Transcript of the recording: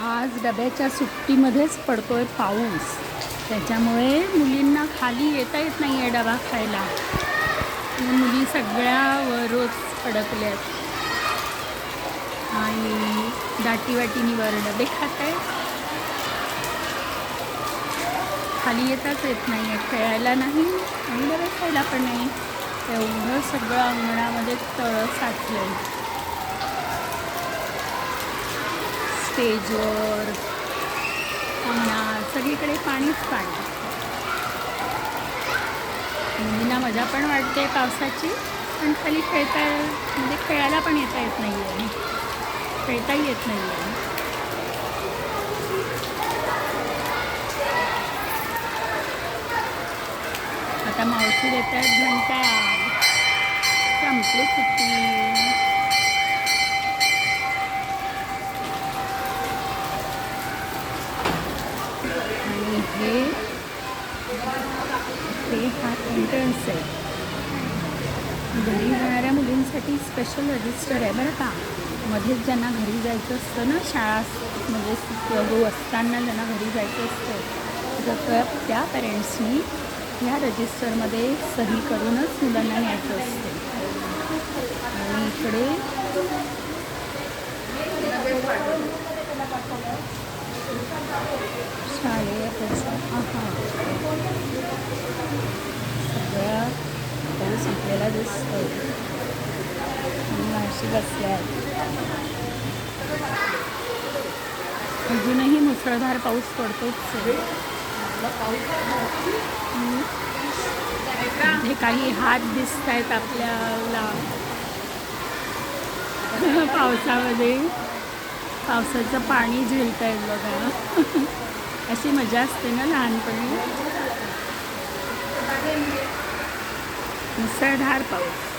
आज डब्याच्या सुट्टीमध्येच पडतोय पाऊस. त्याच्यामुळे मुलींना खाली येता येत नाही आहे डबा खायला. मुली सगळ्या अडकल्या आहेत आणि दाटीवाटीनी वर डबे खात आहेत खाली येताच येत नाही आहे खेळायला नाही आणि डबे खायला पण नाही. एवढं सगळं अंगणामध्ये तळ साचलं स्टेजवर अंगणात सगळीकडे पाणीच पाणी. मुलींना मजा पण वाटते पावसाची पण खाली खेळता म्हणजे खेळायला पण येता येत नाही आहे खेळताही येत नाही आहे आता मावशी देत आहेत घंटा. संपली सुट्टी आणि हे हे हा एंट्रन्स आहे घरी जाणाऱ्या मुलींसाठी स्पेशल रजिस्टर आहे बरं का. मध्येच ज्यांना घरी जायचं असतं ना शाळा म्हणजे सुरू असताना ज्यांना घरी जायचं असतं तर त्या पेरेंट्सनी ह्या रजिस्टरमध्ये सही करूनच मुलांना न्यायचं असते. आणि इकडे शालेय पोशाख हां सगळ्या काही संपलेला दिसतो मावशी बसल्या आहेत अजूनही मुसळधार पाऊस पडतोच हे काही हात दिसत आहेत आपल्याला. पावसामध्ये. पावसाचं पाणी झेलत आहेत बघा. अशी मजा असते ना लहानपणी. मुसळधार पाऊस.